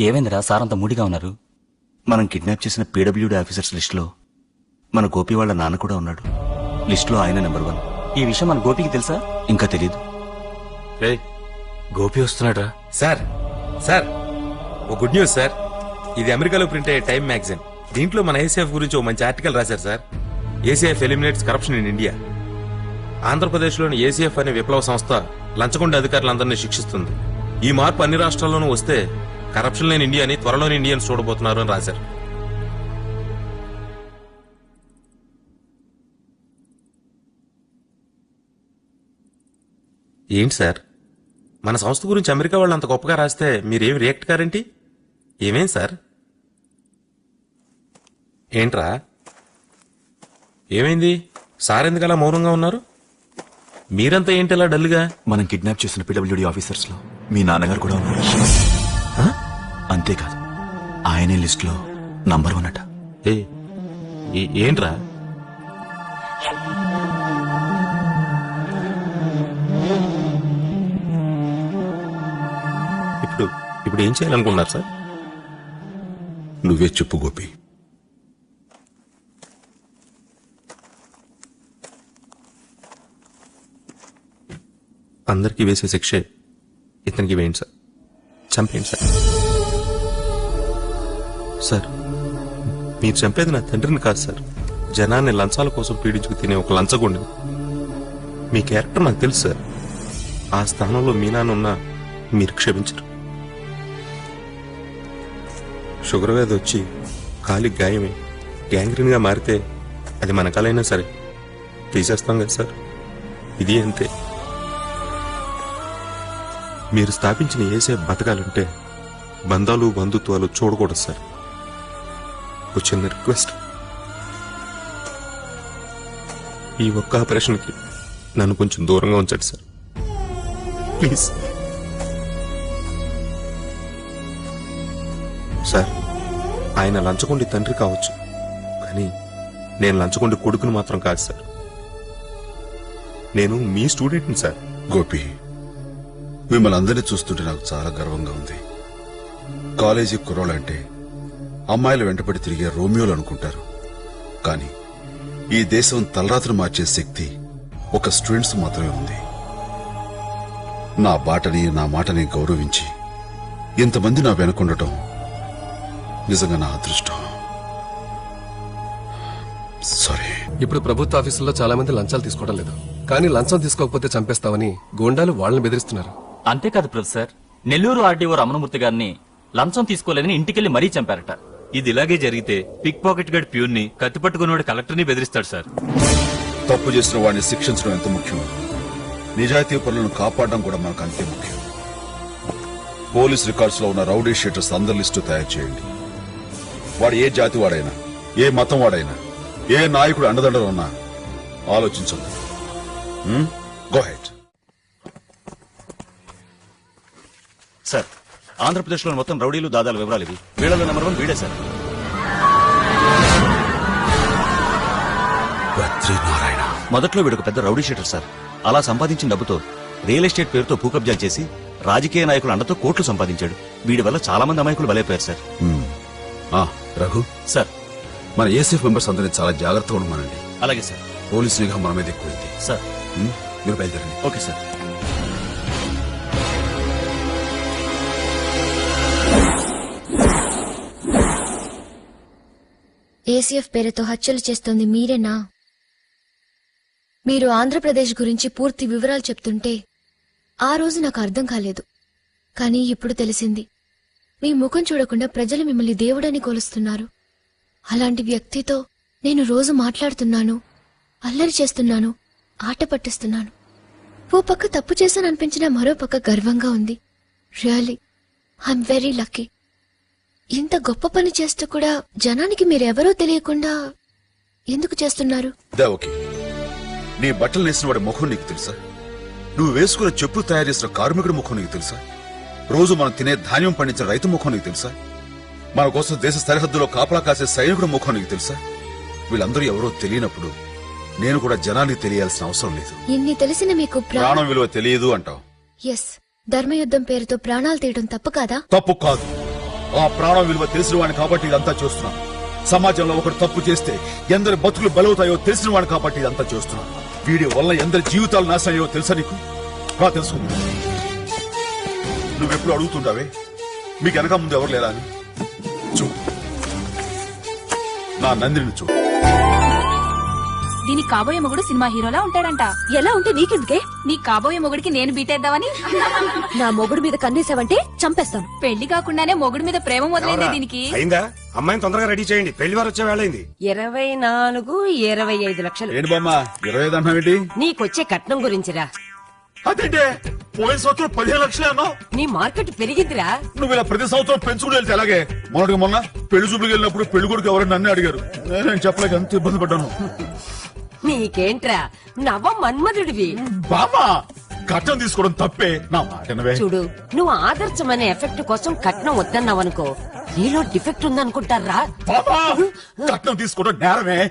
ఏమైందిరా? సార్ అంత మూడిగా ఉన్నారు. మనం కిడ్నాప్ చేసిన పీడబ్ల్యూడీ ఆఫీసర్స్ లిస్టులో మన గోపి వాళ్ళ నాన్న కూడా ఉన్నాడు. లిస్టులో ఆయన నెంబర్ వన్. ఈ విషయం మన గోపికి తెలుసా? ఇంకా తెలీదు. రే గోపి వస్తున్నాడ్రా. సార్ సార్ ఓ గుడ్ న్యూస్ సార్. ఇది అమెరికాలో ప్రింట్ అయ్యే టైమ్ మ్యాగజైన్. దీంట్లో మన ఏసీఎఫ్ గురించి ఓ మంచి ఆర్టికల్ రాశారు sir. ACF eliminates corruption in India. ఆంధ్రప్రదేశ్లోని ఏసీఎఫ్ అనే విప్లవ సంస్థ లంచగొండ అధికారులందరినీ శిక్షిస్తుంది. ఈ మార్పు అన్ని రాష్ట్రాల్లోనూ వస్తే కరప్షన్ లేని ఇండియాని త్వరలోని ఇండియన్స్ చూడబోతున్నారు అని రాశారు. ఏంటి సార్? మన సంస్థ గురించి అమెరికా వాళ్ళు అంత గొప్పగా రాస్తే మీరేం రియాక్ట్ కారేంటి? ఏమేం సార్? ఏంట్రా? ఏమైంది? సార్ ఎందుకు అలా మౌనంగా ఉన్నారు? మీరంతా ఏంటి అలా డల్గా మనం కిడ్నాప్ చేసిన పీడబ్ల్యూడీ ఆఫీసర్స్లో మీ నాన్నగారు కూడా ఉన్నారు. అంతేకాదు. ఆయనే లిస్ట్లో నంబర్ వన్ అట. ఏంట్రా? ఇప్పుడు ఇప్పుడు ఏం చేయాలనుకున్నారు సార్? నువ్వే చెప్పు గోపి. అందరికీ వేసే శిక్షే ఇతనికి వేయండి సార్. చంపేయండి సార్. సార్ మీరు చంపేది నా తండ్రిని కాదు సార్. జనాన్ని లంచాల కోసం పీడించుకు తినే ఒక లంచగొండిని. మీ క్యారెక్టర్ నాకు తెలుసు సార్. ఆ స్థానంలో మీ నాన్న మీరు క్షమించరు. షుగర్ వ్యాధి వచ్చి కాలి గాయమే గ్యాంగ్రీన్గా మారితే అది మన కాలైనా సరే. తీసేస్తాం కదా సార్. ఇది అంతే. మీరు స్థాపించిన ఏసే బతకాలంటే బంధాలు బంధుత్వాలు చూడకూడదు సార్. చిన్న రిక్వెస్ట్. ఈ ఒక్క ఆపరేషన్కి నన్ను కొంచెం దూరంగా ఉంచండి సార్. ప్లీజ్. సార్ ఆయన లంచగొండి తండ్రి కావచ్చు కానీ నేను లంచగొండి కొడుకుని మాత్రం కాదు సార్. నేను మీ స్టూడెంట్ని సార్. గోపి మిమ్మల్ని అందరినీ చూస్తుంటే నాకు చాలా గర్వంగా ఉంది. కాలేజీ కుర్రోళ్ళంటే అమ్మాయిలు వెంటపడి తిరిగే రోమియోలు అనుకుంటారు. కానీ ఈ దేశం తలరాత్రి మార్చే శక్తి ఒక స్టూడెంట్స్ మాత్రమే ఉంది. నా బాటని నా మాటని గౌరవించి ఇంతమంది నా వెనుకుండటం నిజంగా నా అదృష్టం. సారీ ఇప్పుడు ప్రభుత్వ ఆఫీసుల్లో చాలా మంది లంచాలు తీసుకోవడం లేదు. కానీ లంచం తీసుకోకపోతే చంపేస్తామని గోండాలు వాళ్ళని బెదిరిస్తున్నారు. అంతేకాదు ప్రొఫెసర్. నెల్లూరు ఆర్డీఓ రమణమూర్తి గారిని లంచం తీసుకోలేదని ఇంటికెళ్ళి మరీ చంపారట. ఇది ఇలాగే జరిగితే పిక్ పాకెట్ గడ్ ప్యూన్ని కత్తి పట్టుకున్నవాడు కలెక్టర్ని బెదిరిస్తాడు సార్. తప్పు చేసిన వాడిని శిక్షించడం ఎంత ముఖ్యం? నిజాయితీ పనులను కాపాడడం కూడా మనకు అంతే ముఖ్యం. పోలీస్ రికార్డ్స్లో ఉన్న రౌడీ షీటర్స్ అందరి లిస్టు తయారు చేయండి. వాడు ఏ జాతి వాడైనా ఏ మతం వాడైనా ఏ నాయకుడు అండదండలు ఉన్నా ఆలోచించండి గో హెడ్ సార్ ఆంధ్రప్రదేశ్లో మొత్తం రౌడీలు దాదాల వివరాలు ఇవి. వీళ్ళలో నెంబర్ వన్ వీడే సార్. నారాయణ మొదట్లో వీడు ఒక పెద్ద రౌడీ షీటర్ సార్. అలా సంపాదించిన డబ్బుతో రియల్ ఎస్టేట్ పేరుతో భూకబ్జాలు చేసి రాజకీయ నాయకుల అండతో కోట్లు సంపాదించాడు. వీడి వల్ల చాలా మంది అమాయకులు బలైపోయారు సార్. రఘు. సార్. మన ఏసీఎఫ్ మెంబర్స్ అందరినీ చాలా జాగ్రత్తగా ఉండమనండి. అలాగే సార్. పోలీసు నిఘా మన మీద ఎక్కువైంది. సార్. మీరు బయలుదేరండి. Okay sir. ఏసీఎఫ్ పేరుతో హత్యలు చేస్తోంది మీరేనా? మీరు ఆంధ్రప్రదేశ్ గురించి పూర్తి వివరాలు చెప్తుంటే ఆ రోజు నాకు అర్థం కాలేదు. కానీ ఇప్పుడు తెలిసింది. మీ ముఖం చూడకుండా ప్రజలు మిమ్మల్ని దేవుడని కొలుస్తున్నారు. అలాంటి వ్యక్తితో నేను రోజు మాట్లాడుతున్నాను అల్లరి చేస్తున్నాను ఆట పట్టిస్తున్నాను. ఓ పక్క తప్పు చేశాననిపించిన మరో పక్క గర్వంగా ఉంది. రియలీ ఐఎమ్ వెరీ లక్కీ ఇంత గొప్ప పని చేస్తూ కూడా జనానికి మీరెవరో తెలియకుండా ఎందుకు చేస్తున్నారు? దేవకి నీ బట్టలు నేసిన వాడి ముఖం నీకు తెలుసా? నువ్వు వేసుకున్న చెప్పులు తయారు చేసిన కార్మికుడి ముఖం నీకు తెలుసా? రోజు మనం తినే ధాన్యం పండించిన రైతు ముఖం నీకు తెలుసా? మన కోసం దేశ సరిహద్దులో కాపలా కాసే సైనికుడి ముఖం నీకు తెలుసా? వీళ్ళందరూ ఎవరో తెలియనప్పుడు నేను కూడా జనానికి తెలియాల్సిన అవసరం లేదు. ఇన్ని తెలిసిన మీకు ప్రాణం విలువ తెలియదు అంటావు. ఎస్ ధర్మయుద్ధం పేరుతో ప్రాణాలు తీయడం తప్పు కాదా? తప్పు కాదు. ఆ ప్రాణం విలువ తెలిసిన వాడిని కాబట్టి ఇదంతా చూస్తున్నాం. సమాజంలో ఒకరు తప్పు చేస్తే ఎందరి బతుకులు బలవుతాయో తెలిసిన వాడిని కాబట్టి ఇదంతా చూస్తున్నాం. వీడి వల్ల ఎందరి జీవితాలు నాశనయ్యో తెలుసా నీకు? రా తెలుసుకుంది. నువ్వెప్పుడు అడుగుతుంటావే మీకు వెనక ముందు ఎవరు లేరా అని? చూ. నా నందిని చూ. దీనికి కాబోయే మొగుడు సినిమా హీరోలా ఉంటాడంట. ఎలా ఉంటే నీకెందుకే? నీ కాబోయే మొగుడికి నేను బీటేద్దామని? నా మొగుడు మీద కన్నేసావంటే చంపేస్తాను. పెళ్ళి కాకుండానే మొగుడు మీద ప్రేమ మొదలైంది దీనికి? అయిందా? అమ్మాయిని తొందరగా రెడీ చేయండి. పెళ్ళి వారు వచ్చే వేళ అయింది. ఇరవై నాలుగు ఇరవై ఐదు లక్షలు. ఏంటి బామ్మ? ఇరవై ఐదు అన్నావేంటి నీకొచ్చే కట్నం గురించిరా అదేంటే? పోయిన సంవత్సరం పదిహేను లక్షలే అన్నావు. నీ మార్కెట్ పెరిగిందిరా. నువ్వు ఇలా ప్రతి సంవత్సరం పెంచుకుని వెళ్తే అలాగే మొన్నటికి మొన్న పెళ్ళి చూపులకు వెళ్ళినప్పుడు పెళ్ళి కొడుకు ఎవరైనా నన్ను అడిగారు. నేను చెప్పలేక ఎంత ఇబ్బంది పడ్డాను. నీకేంట్రా? నవ మన్మధుడివి బామా కట్టం తీసుకోవడం తప్పే. నా మాటనవే. చూడు నువ్వు ఆదర్శమనే ఎఫెక్ట్ కోసం కట్నం వద్దన్నావనుకో నీలో డిఫెక్ట్ ఉందనుకుంటారా? కట్నం తీసుకోవడం నేరమే.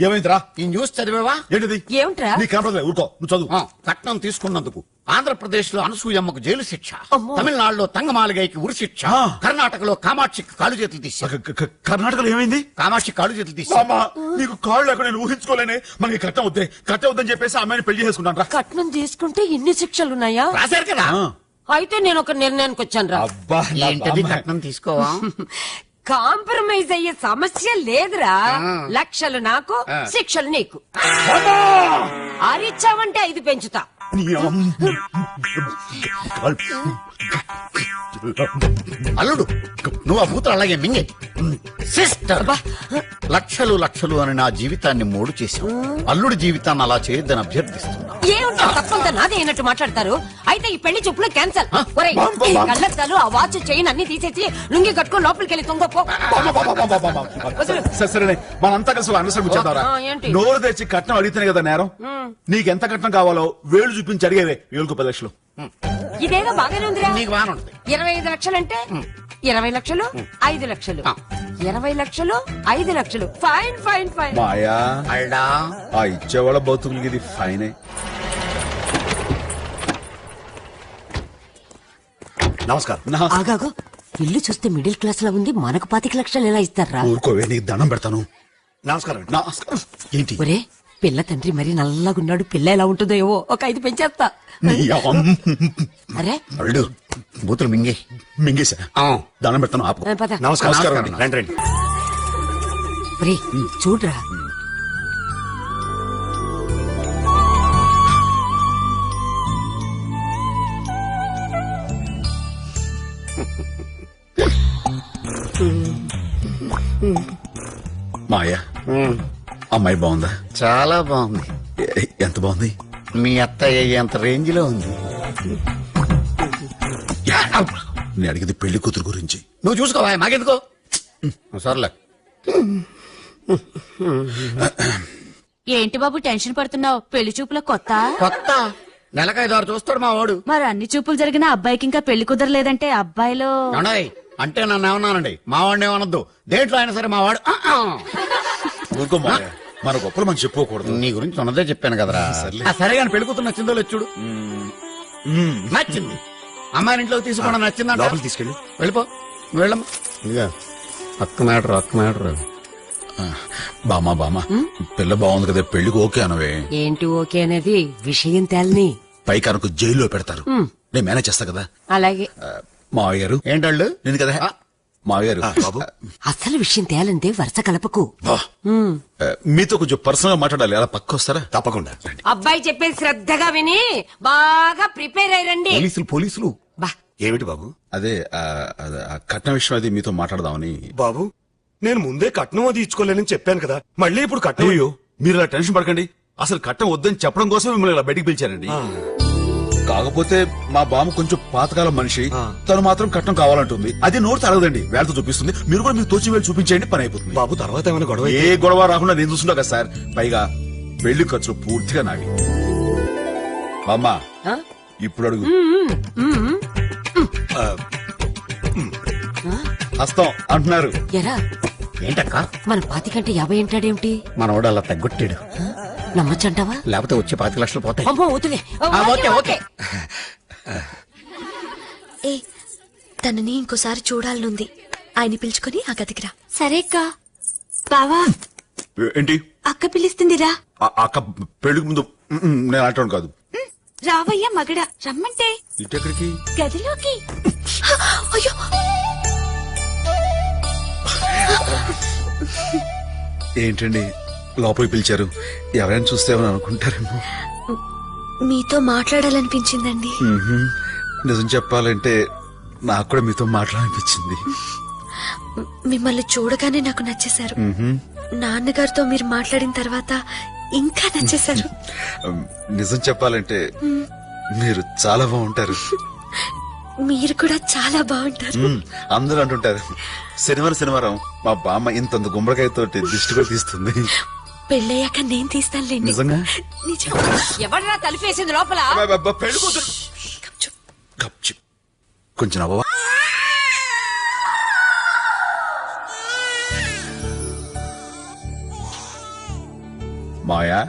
ఏమైందిరా? ఈ న్యూస్ చదివావా? ఏంటిది? ఏమిట్రా? నీ కనపడలే ఊరుకో నువ్వు చదువు. కట్నం తీసుకున్నందుకు ఆంధ్రప్రదేశ్లో అనసూయమ్మకు జైలు శిక్ష. తమిళనాడులో తంగమాలిగైకి ఉరి శిక్ష. కర్ణాటకలో కామాక్షికి కాలు చేతులు క- కర్ణాటకలో ఏమైంది? కామాక్షి కాలు చేతులు బామా నీకు కాళ్ళు ఎక్కడ నేను ఊహించుకోలేనే. మనకి కట్టం వద్దే. కట్టం వద్దని చెప్పేసి అమ్మాయిని పెళ్ళి చేసుకున్నాను రా కట్నం తీసుకుంటే ఇన్ని శిక్షలున్నాయా? రాశారు కదా. అయితే నేను ఒక నిర్ణయానికి వచ్చాను రా అబ్బా నా ఏంటది బామ్మ. కట్నం తీసుకోవా కాంప్రమైజ్ అయ్యే సమస్య లేదురా. లక్షలు నాకు. శిక్షలు నీకు ఆరిచ్చావంటే ఐదు పెంచుతా నీ అమ్మ. అల్లుడు నువ్వు ఆ బూతులు అలాగే మింగే. సిస్టర్. లక్షలు లక్షలు అని నా జీవితాన్ని మోడు చేశావు. అల్లుడి జీవితాన్ని అలా చేయొద్దని అభ్యర్థిస్తున్నా ఏమిటో తప్పంతా నాదే అయినట్టు మాట్లాడతారు. అయితే ఈ పెళ్ళి చూపులు క్యాన్సల్. ఒరేయ్ ఈ. కళ్ళద్దాలు ఆ వాచ్ చైన్ అన్ని తీసేసి లుంగి కట్టుకొని లోపలికి వెళ్ళి తొంగపో. సరే, సరేనే మనంతా కలిసి అనవసరం ఇచ్చేద్దారా ఆ, ఏంటి? నోరు తెచ్చి కట్నం అడిగితేనే కదా నేరం. నీకెంత కట్నం కావాలో వేలు చూపించి అడిగేవే. వేలుకు పది లక్షలు. ఇదేదో బాగానే ఉందిరా. నీకు బాగా ఉంటుంది. ఇరవై ఐదు లక్షలంటే ఇరవై లక్షలు ఐదు లక్షలు. ఇరవై లక్షలు ఐదు లక్షలు. ఫైన్ ఫైన్ ఫైన్ మాయా? అల్డా? ఆ ఇచ్చేవాళ్ళ బతుకులకి ఇది ఫైనే నమస్కారం. ఆగాగు. ఇల్లు చూస్తే మిడిల్ క్లాస్ లా ఉంది. మనకు పాతిక లక్షలు ఎలా ఇస్తారా? ఊరుకోవే నీకు దండం పెడతాను. నమస్కారం. అండి. నా ఏంటి ఒరే పిల్ల తండ్రి మరి నల్లగున్నాడు పిల్ల ఎలా ఉంటుందో ఏవో ఒక ఐదు పెంచేస్తా. అరే. అల్లుడు బూతులు మింగే పెడతాను ఆపు. ఆ, పద. నమస్కారం నమస్కారం అండి. రండి రండి. ఒరే చూడరా. మాయా. అమ్మాయి బాగుందా? చాలా బాగుంది. ఎ- ఎంత బాగుంది? మీ అత్తయ్య ఎంత రేంజ్లో ఉంది నేను అడిగింది పెళ్ళి కూతురు గురించి. నువ్వు చూసుకోవా మాకెందుకో? సర్లే. ఏంటి బాబు టెన్షన్ పడుతున్నావు? పెళ్ళి చూపుల కొత్త? కొత్త? నెలకైదారు చూస్తాడు మా వాడు. మరి అన్ని చూపులు జరిగిన అబ్బాయికి ఇంకా పెళ్ళి కుదరలేదంటే అబ్బాయిలో ఏమండోయ్? అంటే నన్ను ఏమన్నానండి? మా వాడిని ఏమనొద్దు. దేంట్లో అయినా సరే మా వాడు ఆ, ఆ. ఊరుకో మాయా మన గొప్పలు మనం చెప్పుకోకూడదు. నీ గురించి ఉన్నదే చెప్పాను కదరా. సర్లే. ఆ, సరే కానీ పెళ్ళి కూతురు నచ్చిందో లేదు చూడు. నచ్చింది. అమ్మాయి ఇంట్లోకి తీసుకోవడం నచ్చిందంట. లోపలికి తీసుకెళ్ళు. వెళ్ళిపో. నువ్వు వెళ్ళమ్మా. ఇదిగా అక్క మ్యాటర్ అక్క మ్యాటర్. బామా బామా పిల్ల బాగుంది కదా పెళ్ళికి ఓకే అనవే. ఏంటి ఓకే అనేది విషయం తేలని. పైకానకు జైల్లో పెడతారు. నేను మేనేజ్ చేస్తా కదా. అలాగే. ఆ, మావయ్య గారు. ఏంటళ్ళు? నేను కదా? ఆ. మావయ్య గారు. బాబు. అసలు విషయం తేలంటే వరుస కలపకు. మీతో కొంచెం పర్సనల్గా మాట్లాడాలి. అలా పక్క వస్తారా? తప్పకుండా. అబ్బాయి చెప్పేది శ్రద్ధగా విని బాగా ప్రిపేర్ అయ్యండి పోలీసులు పోలీసులు. బా. ఏమిటి బాబు? అదే ఆ, అదే, ఆ కట్న విషయం అది మీతో మాట్లాడదామని. బాబు నేను ముందే కట్నం అది ఇచ్చుకోలేనని చెప్పాను కదా. మళ్ళీ ఇప్పుడు కట్నం అయ్యో మీరు ఇలా టెన్షన్ పడకండి. అసలు కట్నం వద్దని చెప్పడం కోసం మిమ్మల్ని ఇలా బయటికి పిలిచారండి. కాకపోతే మా బామ్మ కొంచెం పాతకాలం మనిషి. తను మాత్రం కట్నం కావాలంటుంది. అది నోరు తరగదండి వేళతో చూపిస్తుంది. మీరు కూడా మీకు తోచి వేలు చూపించేయండి పని అయిపోతుంది. బాబు తర్వాత ఏమైనా గొడవ ఏ గొడవ రాకుండా నేను చూస్తున్నా కదా సార్. పైగా పెళ్ళి ఖర్చులు పూర్తిగా నావి బామ్మ? ఇప్పుడు అడుగు. హస్తం అంటున్నారు. ఎరా? ఏంటక్క? మన పాతికంటే యాభై ఏంటాడేమిటి మనవాడు అలా తగ్గొట్టాడు. నమ్మచ్చంటావా? లేకపోతే వచ్చే పాతి లక్షలు పోతాయి. అమ్మో వదిలే. ఆ, ఓకే ఓకే. ఏ తనని ఇంకోసారి చూడాలనుంది. ఆయన పిలుచుకొని ఆ గదికి రా. సరే అక్క. బావా. ఏంటి? అక్క పిలుస్తుందిరా అక్క పెళ్ళికి ముందు నేను అంటాను కాదు. రావయ్యా మగడ. రమ్మంటే. ఇటెక్కడికి? గదిలోకి. అయ్యో. ఏంటండి? లోపలికి పిలిచారు. ఎవరైనా చూస్తేమని అనుకుంటారేమో. మీతో మాట్లాడాలనిపించిందండి. నిజం చెప్పాలంటే నాకు కూడా మీతో మాట్లాడాలనిపించింది. మిమ్మల్ని చూడగానే నాకు నచ్చేశారు. నాన్నగారితో మీరు మాట్లాడిన తర్వాత ఇంకా నచ్చేశారు. నిజం చెప్పాలంటే మీరు చాలా బాగుంటారు. మీరు కూడా చాలా బాగుంటారు. అందరూ అంటుంటారు శనివారం శనివారం మా బామ్మ ఇంతంత గుమ్మడికాయతో దిష్టి కూడా తీస్తుంది. పెళ్ళయ్యాక నేను తీస్తానులేండి. నిజంగా? నిజం. ఎవడరా తలిపేసింది లోపల. కొంచెం మాయా?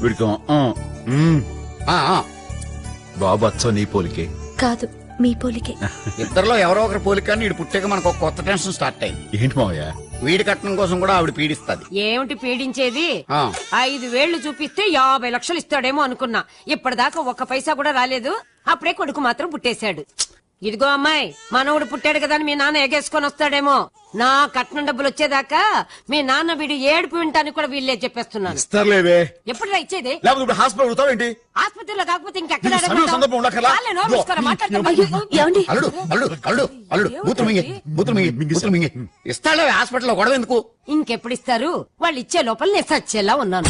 వీడికి. బాబు అచ్చో నీ పోలికే. కాదు మీ పోలికే. ఇద్దరిలో ఎవరో ఒకరు పోలిక వీడు పుట్టాక మనకు ఒక కొత్త టెన్షన్ స్టార్ట్ అయింది ఏంటి మావయ్య? వీడి కట్నం కోసం కూడా ఆవిడ పీడిస్తుంది. ఏమిటి పీడించేది? ఆ. ఐదు వేళ్ళు చూపిస్తే యాభై లక్షలు ఇస్తాడేమో అనుకున్నా. ఇప్పటిదాకా ఒక్క పైసా కూడా రాలేదు. అప్పుడే కొడుకు మాత్రం పుట్టేశాడు. ఇదిగో అమ్మాయి మనవడు పుట్టాడు కదా అని మీ నాన్న ఎగేసుకొని వస్తాడేమో. నా కట్నం డబ్బులు వచ్చేదాకా మీ నాన్న వీడు ఏడుపు వింటానికి కూడా వీళ్ళే చెప్పేస్తున్నాను. ఇస్తారులేవే. ఎప్పుడు ఇచ్చేది? లేకపోతే ఇప్పుడు హాస్పిటల్ ఆసుపత్రిలో కాకపోతే ఇంకెక్కడ సమయం? సందర్భం ఉండక్కర్లా? ఏమండి అల్లుడు అల్లుడు అల్లుడు అల్లుడు మూత్రం మింగి మూత్రం మింగి మూత్రం మింగి. ఇస్తాడే హాస్పిటల్లో గొడవ ఎందుకు? ఇంకెప్పుడు ఇస్తారు? వాళ్ళు ఇచ్చే లోపల నేను సచ్చేలా ఉన్నాను.